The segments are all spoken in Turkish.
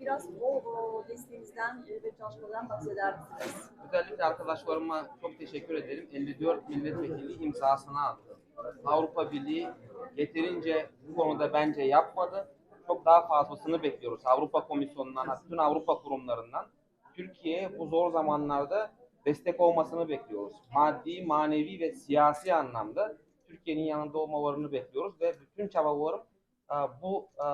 Biraz o, o desteğinizden ve çalışmalardan bahseder misiniz? Özellikle arkadaşlarıma çok teşekkür ederim. 54 milletvekili imzasını attı. Avrupa Birliği yeterince bu konuda bence yapmadı. Çok daha fazlasını bekliyoruz. Avrupa Komisyonu'ndan, bütün Avrupa kurumlarından. Türkiye'ye bu zor zamanlarda destek olmasını bekliyoruz. Maddi, manevi ve siyasi anlamda Türkiye'nin yanında olmalarını bekliyoruz ve bütün çabalarım e, bu e,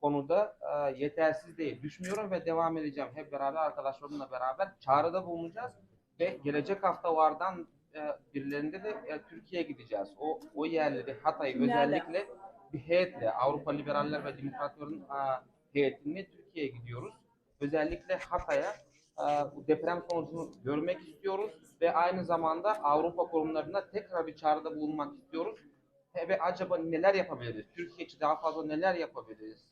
konuda e, yetersiz değil. Düşünüyorum ve devam edeceğim. Hep beraber arkadaşlarımla beraber çağrıda bulunacağız ve gelecek haftalardan e, birilerinde de e, Türkiye'ye gideceğiz. O o yerleri Hatay'ı özellikle bir heyetle Avrupa Liberaller ve Demokratların e, heyetinle Türkiye'ye gidiyoruz. Özellikle Hatay'a e, bu deprem sonucunu görmek istiyoruz ve aynı zamanda Avrupa kurumlarına tekrar bir çağrıda bulunmak istiyoruz. E, Ve acaba neler yapabiliriz? Türkiye için daha fazla neler yapabiliriz?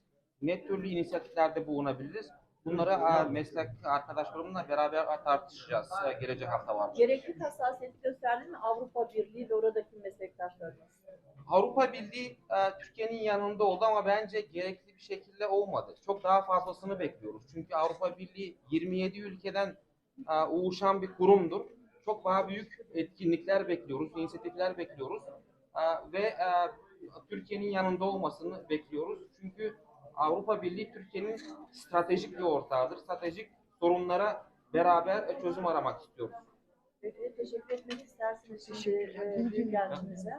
Ne türlü inisiyatiflerde bulunabiliriz? Bunları meslek arkadaşlarımla beraber tartışacağız e, gelecek haftalarda. Gerekli hassasiyeti gösterdi mi Avrupa Birliği ve oradaki meslektaşlarınız? Avrupa Birliği e, Türkiye'nin yanında oldu ama bence gerekli bir şekilde olmadı. Çok daha fazlasını bekliyoruz. Çünkü Avrupa Birliği 27 ülkeden e, oluşan bir kurumdur. Çok daha büyük etkinlikler bekliyoruz, inisiyatifler bekliyoruz. E, ve Türkiye'nin yanında olmasını bekliyoruz. Çünkü Avrupa Birliği Türkiye'nin stratejik bir ortağıdır. Stratejik sorunlara beraber çözüm aramak istiyoruz. Peki, teşekkür etmek istersiniz şimdi e, büyükelçimize.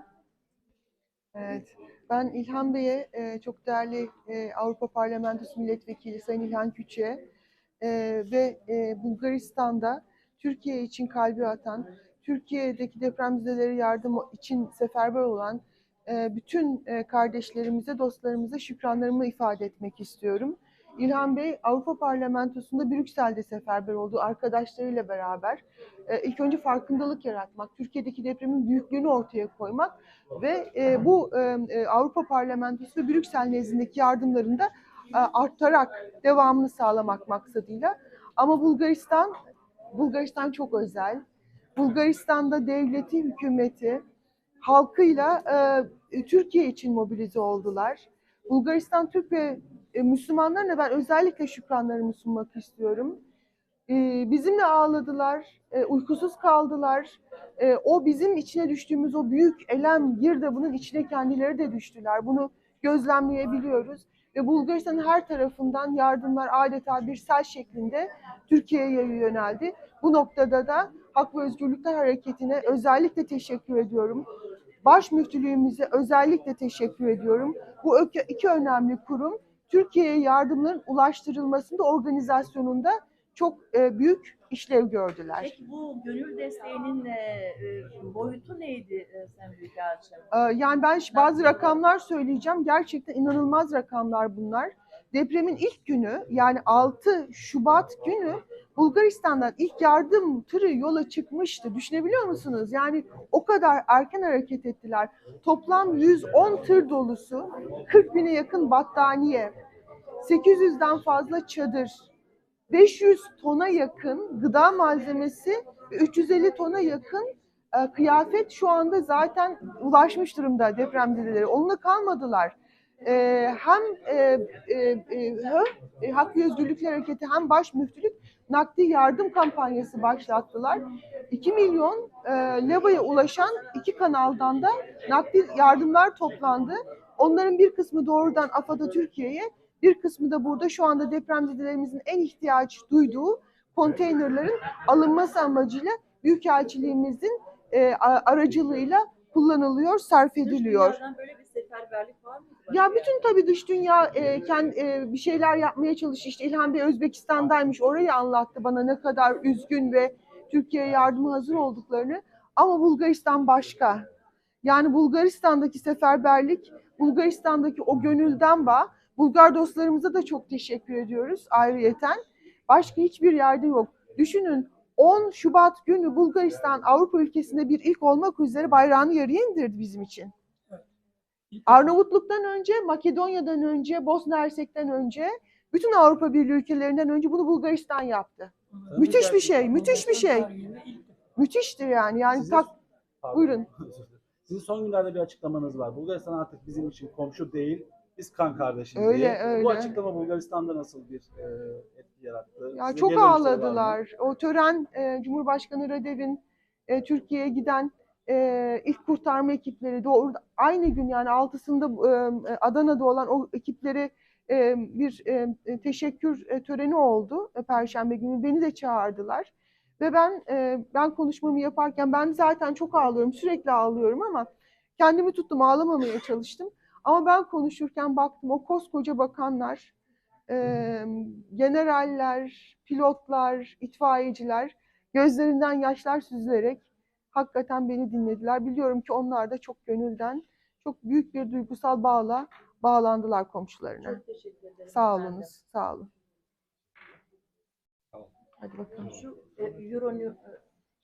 Evet, ben İlhan Bey'e, e, çok değerli e, Avrupa Parlamentosu Milletvekili Sayın İlhan Küçük'e e, ve e, Bulgaristan'da Türkiye için kalbi atan, Türkiye'deki depremzedelere yardım için seferber olan bütün e, kardeşlerimize, dostlarımıza şükranlarımı ifade etmek istiyorum. İlhan Bey Avrupa Parlamentosu'nda Brüksel'de seferber olduğu arkadaşlarıyla beraber e, ilk önce farkındalık yaratmak, Türkiye'deki depremin büyüklüğünü ortaya koymak ve e, bu e, e, Avrupa Parlamentosu ve Brüksel nezdindeki yardımlarını da e, artarak devamını sağlamak maksadıyla. Ama Bulgaristan, Bulgaristan çok özel. Bulgaristan'da devleti, hükümeti, halkıyla e, Türkiye için mobilize oldular. Bulgaristan Türk ve e, Müslümanlarına ben özellikle şükranlarımı sunmak istiyorum. E, bizimle ağladılar, e, uykusuz kaldılar. E, o bizim içine düştüğümüz o büyük elem girdabının içine kendileri de düştüler. Bunu gözlemleyebiliyoruz. Ve Bulgaristan'ın her tarafından yardımlar adeta bir sel şeklinde Türkiye'ye yöneldi. Bu noktada da Hak ve Özgürlükler Hareketi'ne özellikle teşekkür ediyorum. Baş müftülüğümüze özellikle teşekkür ediyorum. Bu iki önemli kurum Türkiye'ye yardımların ulaştırılmasında organizasyonunda çok e, büyük işlev gördüler. Peki bu gönül desteğinin e, e, boyutu neydi Sayın Büyükelçim? Ee, Yani ben bazı rakamlar söyleyeceğim. Gerçekten inanılmaz rakamlar bunlar. Depremin ilk günü yani 6 Şubat günü Bulgaristan'dan ilk yardım tırı yola çıkmıştı. Düşünebiliyor musunuz? Yani o kadar erken hareket ettiler. Toplam 110 tır dolusu, 40 bine yakın battaniye, 800'den fazla çadır, 500 tona yakın gıda malzemesi ve 350 tona yakın e, kıyafet şu anda zaten ulaşmış durumda depremzedelere. Onunla kalmadılar. E, hem e, e, e, HÖ, e, Özgürlükler Hareketi hem Baş Müftülük nakdi yardım kampanyası başlattılar. 2 milyon e, levaya ulaşan iki kanaldan da nakdi yardımlar toplandı. Onların bir kısmı doğrudan AFAD'a Türkiye'ye, bir kısmı da burada şu anda depremzedelerimizin en ihtiyaç duyduğu konteynerlerin alınması amacıyla Büyükelçiliğimizin e, aracılığıyla kullanılıyor, sarf ediliyor. böyle bir seferberlik? Ya bütün tabii dış dünya e, kendi, e, bir şeyler yapmaya çalışıyor. İşte İlhan Bey Özbekistan'daymış. Orayı anlattı bana ne kadar üzgün ve Türkiye'ye yardıma hazır olduklarını. Ama Bulgaristan başka. Yani Bulgaristan'daki seferberlik, Bulgaristan'daki o gönülden bağ. Bulgar dostlarımıza da çok teşekkür ediyoruz ayrıyeten. Başka hiçbir yerde yok. Düşünün 10 Şubat günü Bulgaristan Avrupa ülkesinde bir ilk olmak üzere bayrağını yarıya indirdi bizim için. Arnavutluk'tan önce, Makedonya'dan önce, Bosna Hersek'ten önce, bütün Avrupa Birliği ülkelerinden önce bunu Bulgaristan yaptı. Müthiş bir şey, müthiş bir şey. Müthiştir yani. Yani Sizin- tak, Pardon. buyurun. Sizin son günlerde bir açıklamanız var. Bulgaristan artık bizim için komşu değil, Biz kan kardeşiz Öyle, diye. öyle. Bu açıklama Bulgaristan'da nasıl bir e, etki yarattı? Ya Size çok mı? ağladılar. O tören e, Cumhurbaşkanı Radev'in e, Türkiye'ye giden e, ilk kurtarma ekipleri orada aynı gün yani altısında e, Adana'da olan o ekipleri e, bir e, teşekkür e, töreni oldu e, Perşembe günü. Beni de çağırdılar. Ve ben e, ben konuşmamı yaparken ben zaten çok ağlıyorum, sürekli ağlıyorum ama kendimi tuttum, ağlamamaya çalıştım. Ama ben konuşurken baktım o koskoca bakanlar, e, generaller, pilotlar, itfaiyeciler gözlerinden yaşlar süzülerek hakikaten beni dinlediler. Biliyorum ki onlar da çok gönülden, çok büyük bir duygusal bağla bağlandılar komşularına. Çok teşekkür ederim. Sağ efendim. olunuz, sağ olun. Tamam. Hadi bakalım. Şu e, Euro,